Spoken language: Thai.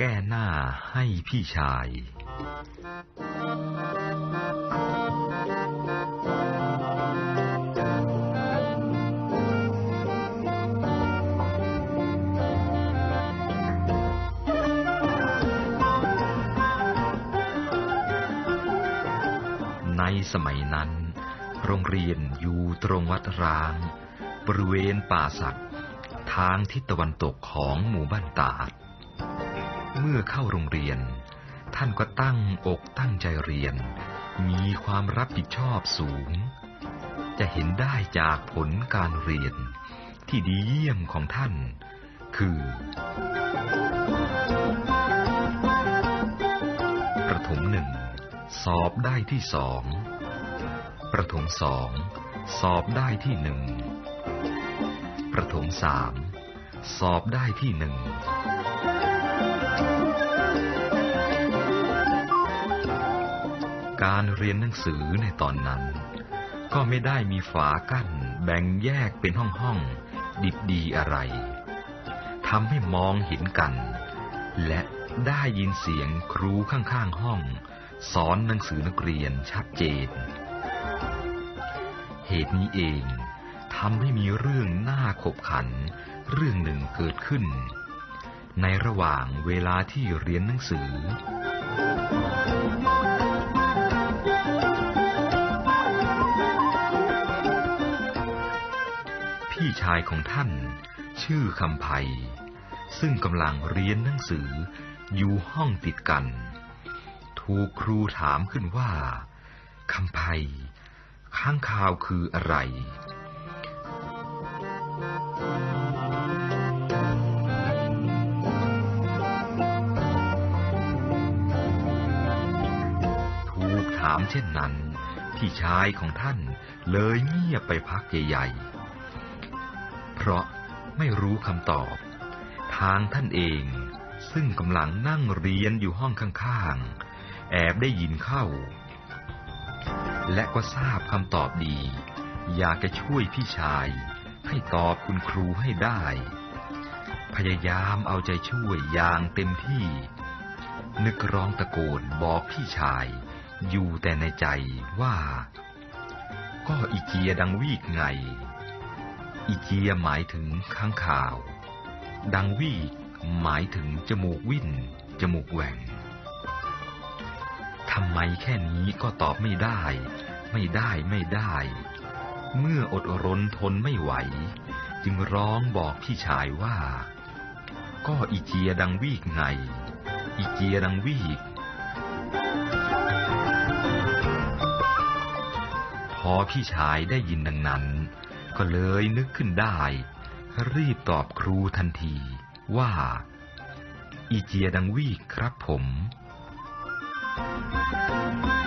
แก้หน้าให้พี่ชาย ในสมัยนั้น โรงเรียนอยู่ตรงวัดร้าง บริเวณป่าสักทางทิศตะวันตกของหมู่บ้านตาด เมื่อเข้าโรงเรียน ท่านก็ตั้งอกตั้งใจเรียน มีความรับผิดชอบสูง จะเห็นได้จากผลการเรียน ที่ดีเยี่ยมของท่าน คือ ประถมหนึ่ง สอบได้ที่สอง ประถมสอง สอบได้ที่หนึ่ง ประถมสาม สอบได้ที่หนึ่ง การเรียนหนังสือในตอนนั้น ก็ไม่ได้มีฝากั้น แบ่งแยกเป็นห้องห้องดิบดีอะไรทำให้มองเห็นกัน และได้ยินเสียงครูข้างๆห้อง สอนหนังสือนักเรียนชัดเจน เหตุนี้เองทำให้มีเรื่องน่าขบขัน เรื่องหนึ่งเกิดขึ้น ในระหว่างเวลาที่เรียนหนังสือ พี่ชายของท่าน ชื่อคำไพซึ่งกำลังเรียนหนังสืออยู่ห้องติดกัน ถูกครูถามขึ้นว่าคำไพข้างข่าวคืออะไร ถูกถามเช่นนั้น พี่ชายของท่านเลยเงียบไปพักใหญ่ๆ เพราะไม่รู้คำตอบ ทางท่านเอง ซึ่งกำลังนั่งเรียนอยู่ห้องข้างๆ แอบได้ยินเข้า และก็ทราบคำตอบดี อยากจะช่วยพี่ชาย ให้ตอบคุณครูให้ได้ พยายามเอาใจช่วยอย่างเต็มที่ นึกร้องตะโกนบอกพี่ชาย อยู่แต่ในใจว่า ก็อีเจียดังวีกไง อีเจียหมายถึงข้างข่าว ดังวีกหมายถึงจมูกวิ่น จมูกแหว่งทำไมแค่นี้ก็ตอบไม่ได้ ไม่ได้ไม่ได้ เมื่ออดรนทนไม่ไหว จึงร้องบอกพี่ชายว่า ก็อีเจียดังวีกไง อีเจียดังวีก พอพี่ชายได้ยินดังนั้น ก็เลยนึกขึ้นได้ รีบตอบครูทันทีว่า อีเจียดังวีครับผม Thank you.